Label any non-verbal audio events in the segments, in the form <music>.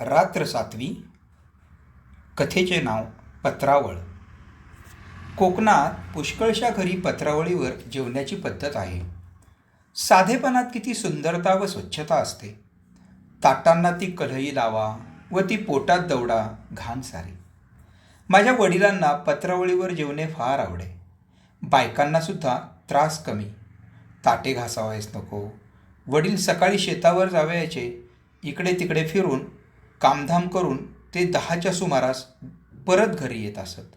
रात्र सातवी कथेचे नाव पत्रावळ. कोकणात पुष्कळशा घरी पत्रावळीवर जेवण्याची पद्धत आहे. साधेपणात किती सुंदरता व स्वच्छता असते. ताटांना ती कढई लावा व ती पोटात दौडा घाण सारे. माझ्या वडिलांना पत्रावळीवर जेवणे फार आवडे. बायकांनासुद्धा त्रास कमी. ताटे घासावायस नको. वडील सकाळी शेतावर जावयाचे इकडे तिकडे फिरून कामधाम करून ते दहाच्या सुमारास परत घरी येत असत.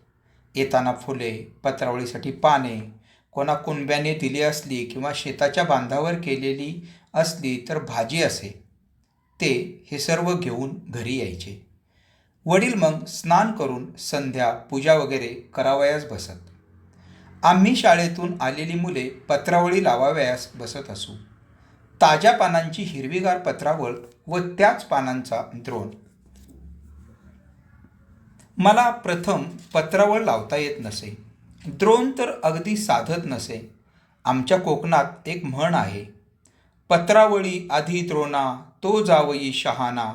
येताना फुले पत्रावळीसाठी पाने कोणा कुणब्याने दिली असली किंवा शेताच्या बांधावर केलेली असली तर भाजी असे. ते हे सर्व घेऊन घरी यायचे. वडील मग स्नान करून संध्या पूजा वगैरे करावयास बसत. आम्ही शाळेतून आलेली मुले पत्रावळी लावावयास बसत असू. ताज्या पानांची हिरवीगार पत्रावळ व त्याच पानांचा द्रोण. मला प्रथम पत्रावळ लावता येत नसे. द्रोण तर अगदी साधत नसे. आमच्या कोकणात एक म्हण आहे पत्रावळी आधी द्रोणा तो जावई शहाणा.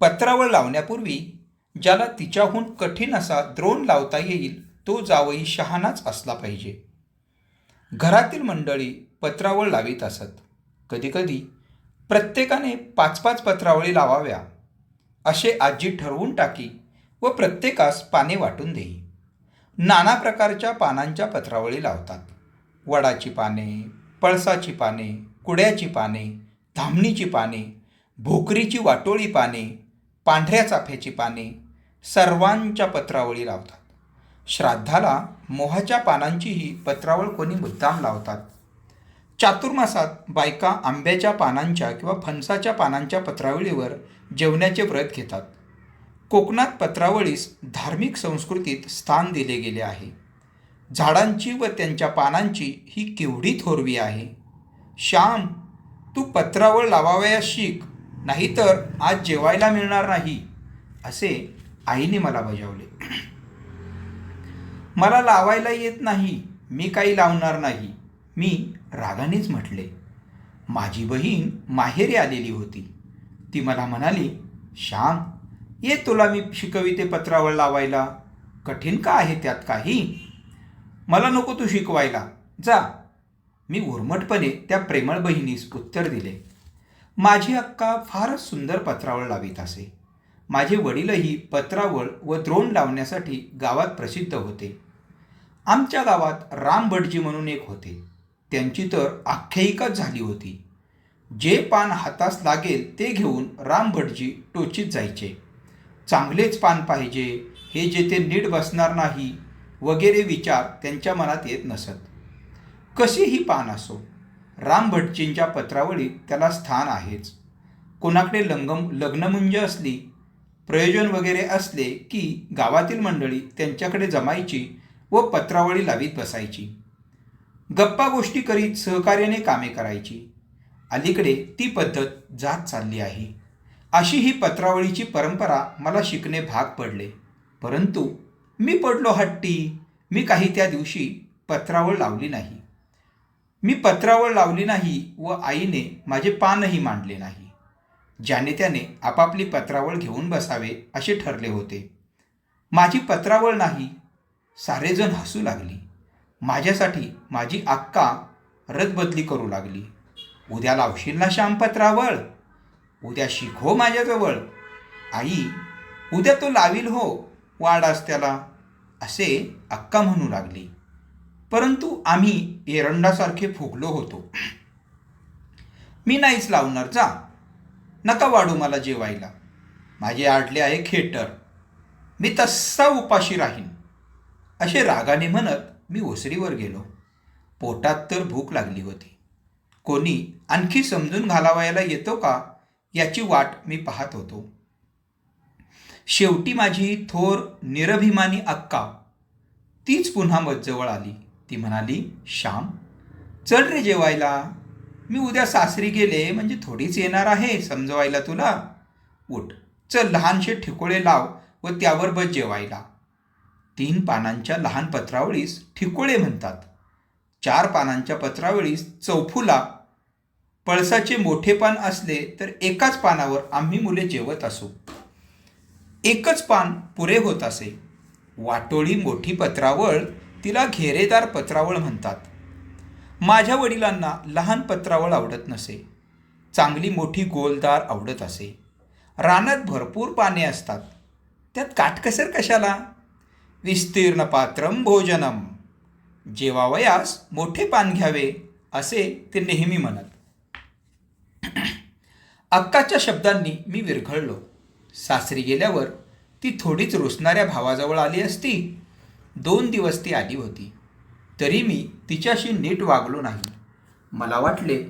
पत्रावळ लावण्यापूर्वी ज्याला तिच्याहून कठीण असा द्रोण लावता येईल तो जावई शहाणाच असला पाहिजे. घरातील मंडळी पत्रावळ लावीत असत. कधीकधी प्रत्येकाने पाच पाच पत्रावळी लावाव्या असे आजी ठरवून टाकी व प्रत्येकास पाने वाटून देई. नाना प्रकारच्या पानांच्या पत्रावळी लावतात. वडाची पाने पळसाची पाने कुड्याची पाने धामणीची पाने भोकरीची वाटोळी पाने पांढऱ्या चाफ्याची पाने सर्वांच्या पत्रावळी लावतात. श्राद्धाला मोहाच्या पानांचीही पत्रावळ कोणी मुद्दाम लावतात? चातुर्मासात बायका आंब्याच्या पानांच्या किंवा फणसाच्या पानांच्या पत्रावळीवर जेवण्याचे व्रत घेतात. कोकणात पत्रावळीस धार्मिक संस्कृतीत स्थान दिले गेले आहे. झाडांची व त्यांच्या पानांची ही केवढी थोरवी आहे. श्याम तू पत्रावळ लावावयास शिक नाहीतर आज जेवायला मिळणार नाही असे आईने मला बजावले. मला लावायला येत नाही मी काही लावणार नाही मी रागानेच म्हटले माझी बहीण माहेरी आलेली होती. ती मला म्हणाली श्याम ये तुला मी शिकविते पत्रावळ लावायला. कठीण का आहे त्यात काही? मला नको तू शिकवायला. जा. मी उर्मटपणे त्या प्रेमळ बहिणीस उत्तर दिले माझी अक्का फारच सुंदर पत्रावळ लावीत असे. माझे वडीलही पत्रावळ व द्रोण लावण्यासाठी गावात प्रसिद्ध होते. आमच्या गावात राम भटजी म्हणून एक होते. त्यांची तर आख्यायिकाच झाली होती. जे पान हातास लागेल ते घेऊन रामभटजी टोचीत जायचे. चांगलेच पान पाहिजे हे जेथे नीट बसणार नाही वगैरे विचार त्यांच्या मनात येत नसत. कशीही पान असो? राम भटजींच्या पत्रावळीत त्याला स्थान आहेच. कोणाकडे लंगम लग्नमुंज असली प्रयोजन वगैरे असले की गावातील मंडळी त्यांच्याकडे जमायची व पत्रावळी लावीत बसायची. गप्पा गोष्टी करीत सहकार्याने कामे करायची. अलीकडे ती पद्धत जात चालली आहे. अशी ही पत्रावळीची परंपरा मला शिकणे भाग पडले. परंतु मी पडलो हट्टी. मी काही त्या दिवशी पत्रावळ लावली नाही. मी पत्रावळ लावली नाही व आईने माझे पानही मांडले नाही. ज्याने त्याने आपापली पत्रावळ घेऊन बसावे असे ठरले होते. माझी पत्रावळ नाही. सारेजण हसू लागली. माझ्यासाठी माझी अक्का रदबदली करू लागली. उद्या लावशील ना श्यामपत्रावळ उद्या शिको माझ्याजवळ. आई उद्या तो लावील हो वाडास त्याला असे अक्का म्हणू लागली. परंतु आम्ही एरंडासारखे फुगलो होतो. मी नाहीच लावणार जा. नका वाढू मला जेवायला. माझे आडले आहे खेटर. मी तस्सा उपाशी राहीन. असे रागाने म्हणत मी ओसरीवर गेलो. पोटात तर भूक लागली होती. कोणी आणखी समजून घालावायला येतो का याची वाट मी पाहत होतो. शेवटी माझी थोर निरभिमानी अक्का तीच पुन्हा मजजवळ आली. ती म्हणाली श्याम चल रे जेवायला. मी उद्या सासरी गेले म्हणजे थोडीच येणार आहे समजवायला तुला. उठ चल लहानशे ठिकोळे लाव व त्यावर बस जेवायला. तीन पानांच्या लहान पत्रावळीस ठिकोळे म्हणतात. चार पानांच्या पत्रावळीस चौफुला पळसाचे मोठे पान असले तर एकाच पानावर आम्ही मुले जेवत असू. एकच पान पुरे होत असे. वाटोळी मोठी पत्रावळ तिला घेरेदार पत्रावळ म्हणतात. माझ्या वडिलांना लहान पत्रावळ आवडत नसे. चांगली मोठी गोलदार आवडत असे. रानात भरपूर पाने असतात. त्यात काटकसर कशाला? विस्तीर्ण पात्रम भोजनम. जेवावयास मोठे पान घ्यावे असे ते नेहमी म्हणत. <clears throat> अक्काच्या शब्दांनी मी विरघळलो. सासरी गेल्यावर ती थोडीच रुसणाऱ्या भावाजवळ आली असती. दोन दिवस ती आली होती. तरी मी तिच्याशी नीट वागलो नाही. मला वाटले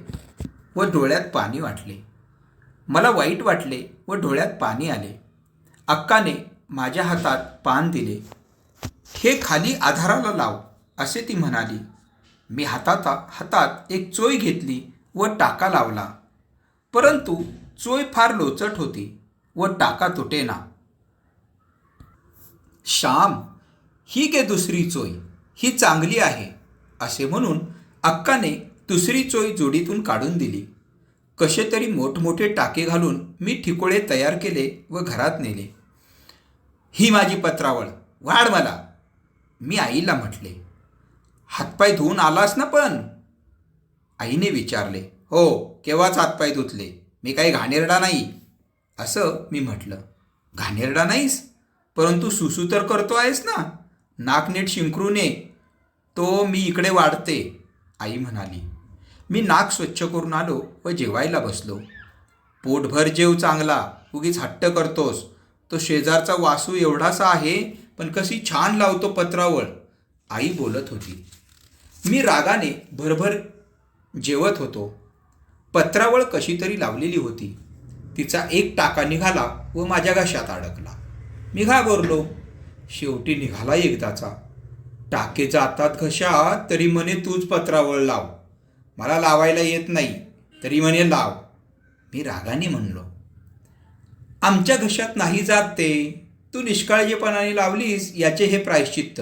व डोळ्यात पाणी वाटले. मला वाईट वाटले व डोळ्यात पाणी आले. अक्काने माझ्या हातात पान दिले. हे खाली आधाराला लाव असे ती म्हणाली. मी हातात हातात एक चोय घेतली व टाका लावला. परंतु चोय फार लोचट होती व टाका तुटेना. श्याम ही गे दुसरी चोय ही चांगली आहे असे म्हणून अक्काने दुसरी चोय जोडीतून काढून दिली. कसे तरी मोठमोठे टाके घालून मी ठिकोळे तयार केले व घरात नेले. ही माझी पत्रावळ वाढ मला. मी आईला म्हटले हातपाय धुवून आलास ना पण? आईने विचारले हो केव्हाच हातपाय धुतले? मी काही घाणेरडा नाही. असं मी म्हटलं घाणेरडा नाहीस? परंतु सुसू तर करतो आहेस ना? नाक नीट शिंकरू ने तो मी इकडे वाढते. आई म्हणाली मी नाक स्वच्छ करून आलो व जेवायला बसलो. पोटभर जेव चांगला. उगीच हट्ट करतोस. तो शेजारचा वासू एवढासा आहे पण कशी छान लावतो पत्रावळ आई बोलत होती मी रागाने भरभर जेवत होतो. पत्रावळ कशी तरी लावलेली होती. तिचा एक टाका निघाला व माझ्या घशात अडकला. मी घाबरलो. शेवटी निघाला एकदाचा. टाके जातात घशात तरी म्हणे तूच पत्रावळ लाव. मला लावायला येत नाही तरी म्हणे लाव. मी रागाने म्हणलो आमच्या घशात नाही जात ते. तू निष्काळजीपणाने लावलीस याचे हे प्रायश्चित्त.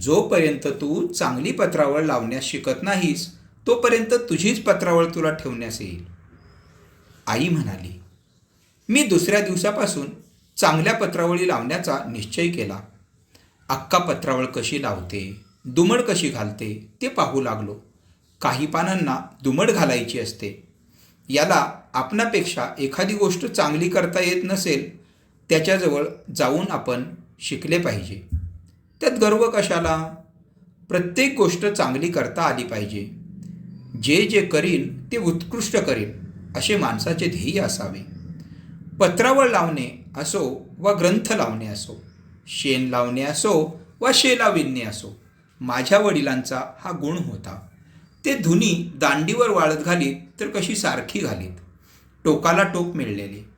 जोपर्यंत तू चांगली पत्रावळ लावण्यास शिकत नाहीस तोपर्यंत तुझीच पत्रावळ तुला ठेवण्यास येईल. आई म्हणाली मी दुसऱ्या दिवसापासून चांगल्या पत्रावळी लावण्याचा निश्चय केला. अक्का पत्रावळ कशी लावते दुमड कशी घालते ते पाहू लागलो. काही पानांना दुमड घालायची असते. याला आपणापेक्षा एखादी गोष्ट चांगली करता येत नसेल त्याच्याजवळ जाऊन आपण शिकले पाहिजे. त्यात गर्व कशाला? प्रत्येक गोष्ट चांगली करता आली पाहिजे. जे जे करीन ते उत्कृष्ट करीन असे माणसाचे ध्येय असावे. पत्रावळ लावणे असो वा ग्रंथ लावणे असो शेण लावणे असो वा शेला विणणे असो माझ्या वडिलांचा हा गुण होता. ते धुनी दांडीवर वाळत घालीत तर कशी सारखी घालीत. टोकाला टोक मिळलेले.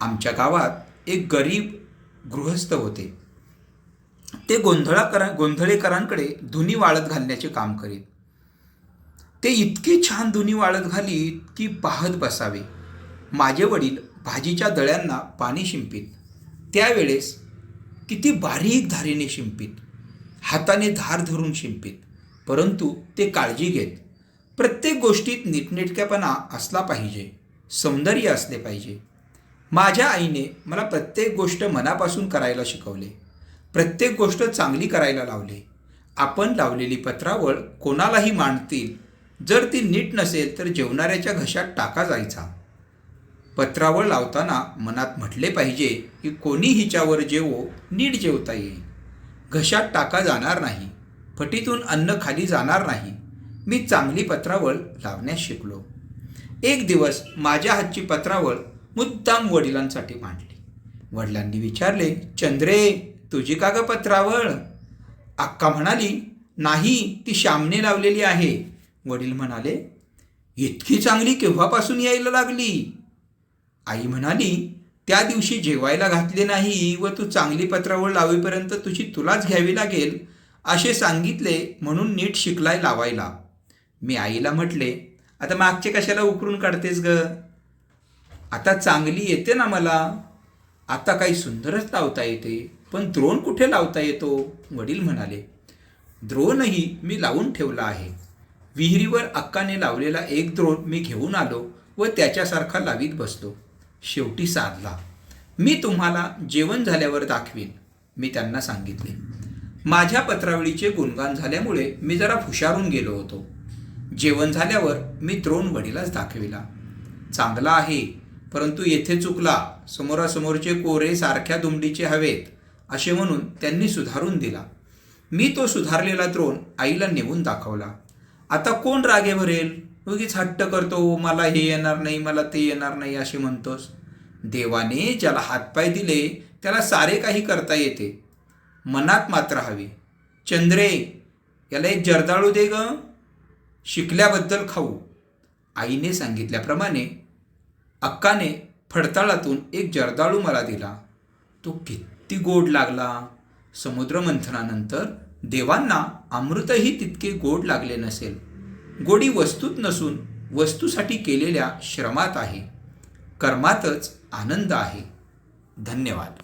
आमच्या गावात एक गरीब गृहस्थ होते. ते गोंधळाकरा गोंधळेकरांकडे धुनी वाळत घालण्याचे काम करीत. ते इतके छान धुनी वाळत घालीत की पाहत बसावे. माझे वडील भाजीच्या दळ्यांना पाणी शिंपीत. त्यावेळेस किती बारीक धारीने शिंपीत. हाताने धार धरून शिंपीत. परंतु ते काळजी घेत. प्रत्येक गोष्टीत नीटनेटकेपणा असला पाहिजे. सौंदर्य असले पाहिजे. माझ्या आईने मला प्रत्येक गोष्ट मनापासून करायला शिकवले. प्रत्येक गोष्ट चांगली करायला लावले. आपण लावलेली पत्रावळ कोणालाही मांडतील. जर ती नीट नसेल तर जेवणाऱ्याच्या घशात टाका जायचा. पत्रावळ लावताना मनात म्हटले पाहिजे की कोणी हिच्यावर जेवो नीट जेवता येईल. घशात टाका जाणार नाही. फटीतून अन्न खाली जाणार नाही. मी चांगली पत्रावळ लावण्यास शिकलो. एक दिवस माझ्या हातची पत्रावळ मुद्दाम वडिलांसाठी मांडली. वडिलांनी विचारले चंद्रे तुझी का पत्रावळ अक्का म्हणाली नाही ती श्यामने लावलेली आहे. वडील म्हणाले इतकी चांगली केव्हापासून यायला लागली? आई म्हणाली त्या दिवशी जेवायला घातले नाही व तू चांगली पत्रावळ लावेपर्यंत तुझी तुलाच घ्यावी लागेल असे सांगितले म्हणून नीट शिकलाय लावायला. मी आईला म्हटले आता मागचे कशाला उकरून काढतेस ग? आता चांगली येते ना मला. आता काही सुंदरच लावता येते. पण द्रोण कुठे लावता येतो? वडील म्हणाले. द्रोणही मी लावून ठेवला आहे. विहिरीवर अक्काने लावलेला एक द्रोण मी घेऊन आलो व त्याच्यासारखा लावीत बसलो. शेवटी साधला. मी तुम्हाला जेवण झाल्यावर दाखवीन मी त्यांना सांगितले. माझ्या पत्रावळीचे गुणगान झाल्यामुळे मी जरा हुशारून गेलो होतो. जेवण झाल्यावर मी द्रोण वडीलाच दाखविला. चांगला आहे परंतु येथे चुकला समोरासमोरचे कोरे सारख्या दुमडीचे हवेत असे म्हणून त्यांनी सुधारून दिला. मी तो सुधारलेला द्रोण आईला नेऊन दाखवला. आता कोण रागे भरेल? उगीच हट्ट करतो मला हे येणार नाही मला ते येणार नाही असे म्हणतोस. देवाने ज्याला हातपाय दिले त्याला सारे काही करता येते. मनात मात्र हवी. चंद्रे याला एक जर्दाळू दे ग. शिकल्याबद्दल खाऊ. आईने सांगितल्याप्रमाणे अक्काने फडताळातून एक जर्दाळू मला दिला. तो किती गोड लागला. समुद्रमंथनानंतर देवांना अमृतही तितके गोड लागले नसेल. गोडी वस्तूत नसून वस्तूसाठी केलेल्या श्रमात आहे. कर्मातच आनंद आहे. धन्यवाद.